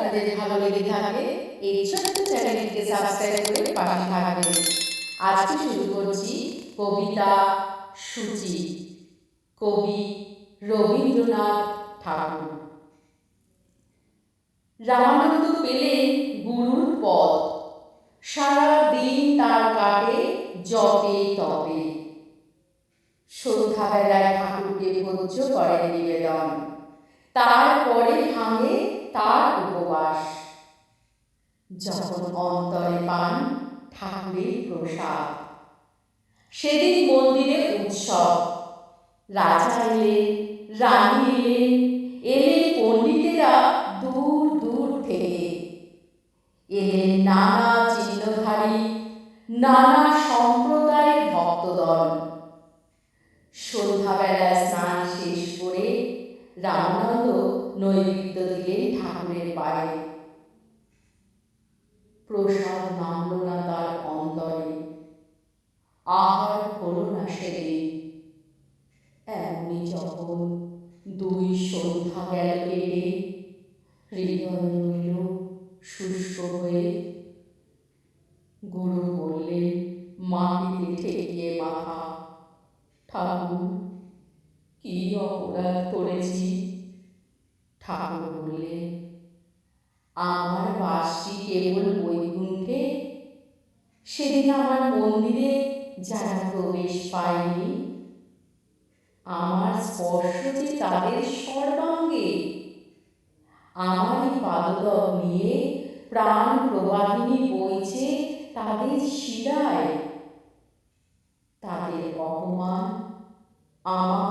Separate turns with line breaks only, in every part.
আপনাদের ভালো লেগে থাকে, এই ছোট্ট চ্যানেলটিকে সাবস্ক্রাইব করে পাশে থাকবেন। আজকে শুরু করছি কবিতা সূচি। কবি রবীন্দ্রনাথ ঠাকুর। রামানন্দ পেলেন গুরুর পথ সারা দিন তার কাটে জপে তপে। সন্ধ্যাবেলায় ঠাকুরকে ভোজ্য করেন নিবেদন। তারপরে ভাঙে তার উপবাস। যখন অন্তরে পান ঠাকুরের প্রসাদ। সেদিন মন্দিরে উৎসব। রাজা এলেন, রানী এলেন এলেন পণ্ডিতেরা দূর দূর থেকে। এলেন নানা চিহ্নধারী, নানা সম্প্রদায়ের ভক্তদল সন্ধ্যাবেলায় স্নান শেষ করে রামানন্দ নৈবেদ্য দিলেন ঠাকুরের পায়ে। প্রসাদ নামল না তার অন্তরে। আহার হলো না সেদিন। এমনি যখন দুই সন্ধ্যা গেল কেটে, হৃদয় রইল শুষ্ক হয়ে। গুরু বললেন, মাটিতে ঠেকিয়ে মাথা। ঠাকুর, কি অপরাধ করেছি? ঠাকুর বললেন আমার বাসটি কেবল বৈকুণ্ঠে, সেদিন আমার মন্দিরে যারা প্রবেশ পায়নি আমার স্পর্শ যে তাদের সর্বাঙ্গে। আমারই পাদদক নিয়ে প্রাণ প্রবাহিনী বইছে তাদের শিরায় তাদের অপমান বেজেছে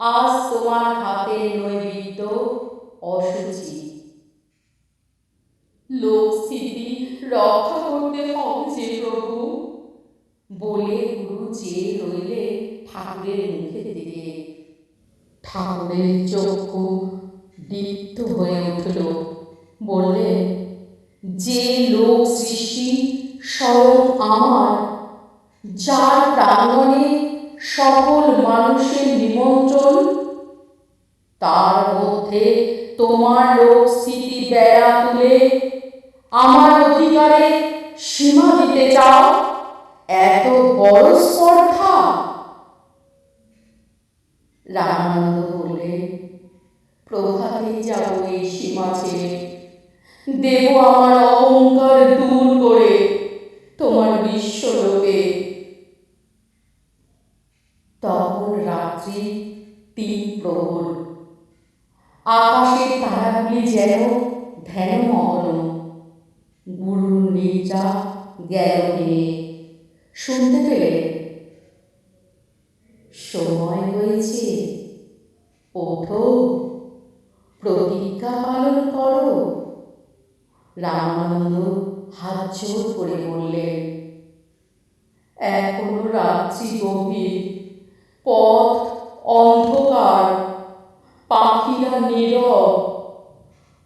আজ তোমার হাতে নৈবেদ্য অসুচি লোক স্থিতি রক্ষা করতে হবে প্রভু। বলে গুরু চেয়ে রইলে ঠাকুরের মুখের দিকে। ঠাকুরের চক্ষু দীপ্ত হয়ে উঠল। বললেন যে লোক সৃষ্টি, স্বয়ং আমার। যার প্রাঙ্গণে সকল মানুষের নিমন্ত্রণ। তার মধ্যে তোমার লোক স্থিতি বেড়া তুলে আমার অধিকারে সীমা দিতে চাও। এত বড় স্পর্ধা। রামানন্দ বললেন প্রভাতে যাব এই সীমা ছেড়ে। দেব আমার অহংকার দূর করে। তোমার বিশ্বলোকে রাত্রি তিন প্রহর আকাশের তারাগুলি যেন ধ্যানমগ্ন গুরুর নির্জা নিয়ে শুনতে পেলে, সময় হয়েছে, ওঠো, প্রতিজ্ঞা পালন করো। রামানন্দ হাত জোর করে বললেন, এখনও রাত্রি গভীর। পথ অন্ধকার, পাখিরা নীরব,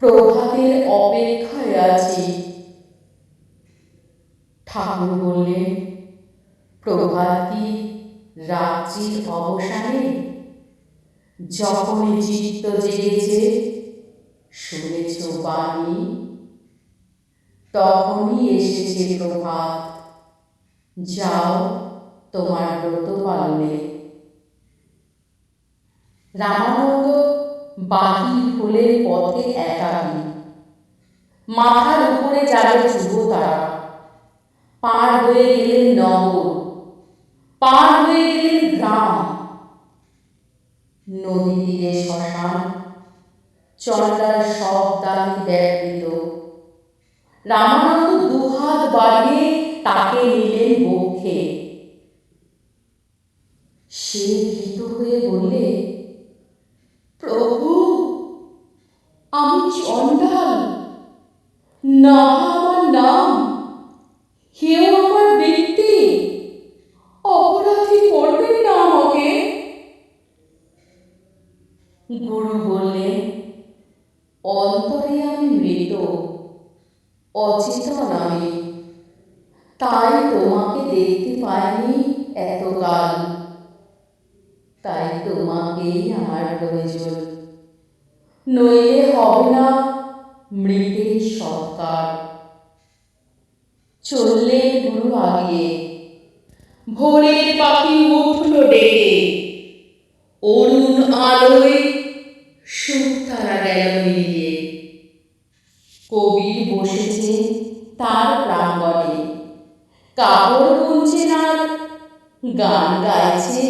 প্রভাতের অপেক্ষায় আছি। ঠাকুর বললেন প্রভাত কি রাত্রির অবসানে? যখনই চিত্ত জেগেছে, শুনেছ বাণী? তখনই এসেছে প্রভাত। যাও তোমার ব্রত পালনে। রামানন্দ বাহির হলে পথে একাকী মাথার উপরে যাবে ধ্রুব তারা পার হয়ে গেলেন নগর। পার হয়ে গেলেন গ্রাম। নদী তীরে শ্মশান। চন্ডার সব দাবি ব্যাপৃত রামানন্দ দুহাত বাড়িয়ে তাকে নিলেন বক্ষে। সে ভীত হয়ে বললে গুরু বললেন অন্তরে আমি মৃত, অচেতন আমি। তাই তোমাকে দেখতে পাইনি এতকাল। তাই তোমাকেই আমার প্রয়োজন। নইলে হবে না মৃতের সৎকার। চললেন গুরু আগে ভোরের পাখি উঠল ডেকে, অরুণ আলোয় সুখ তারা গেল মিলিয়ে কবি বসেছে তার প্রাঙ্গণে। কাপড় বুনছেন আর গান গাইছে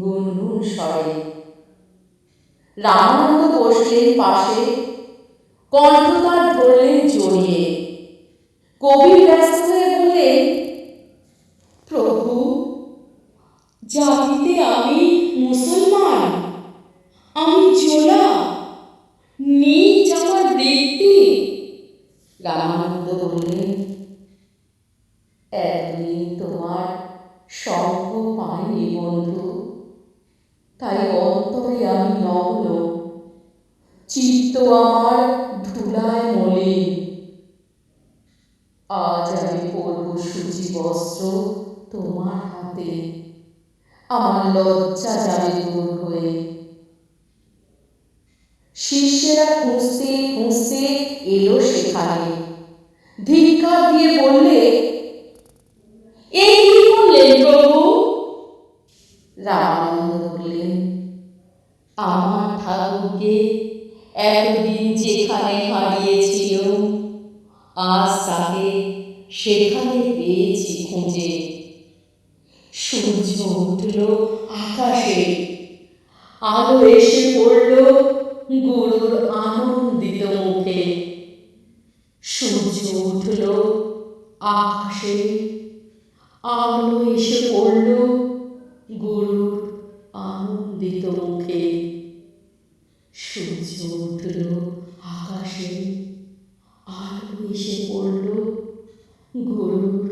গুনগুন স্বরে। রামানন্দ বসলেন পাশে কণ্ঠকার ধরলেন জড়িয়ে। কবি ব্যস্ত হয়ে বললেন প্রভু জাতিতে আমি মুসলমান আমি জোলা নিজ আমার বৃত্তি রামানন্দ বললেন এতদিন তোমার সঙ্গ পাইনি বন্ধু তাই অন্তরে আমি নগ্ন চিত্ত আমার ধুলায় মলিন আজ আমি পরব সূচি বস্ত্র তোমার হাতে আমার লজ্জা যাবে দূর হয়ে শিষ্যেরা খুঁজতে খুঁজতে এলো সেখানে ধিক্কার দিয়ে বললে এই কি করলেন প্রভু বললেন আমার ঠাকুরকে একদিন যেখানে হারিয়েছিল, আজ তাকে সেখানে পেয়েছি খুঁজে। সূর্য উঠল আকাশে, আলো এসে পড়ল গুরুর সূর্য উঠল আকাশে আলো এসে পড়ল গরুর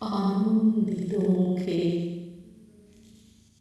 আনন্দিত মুখে।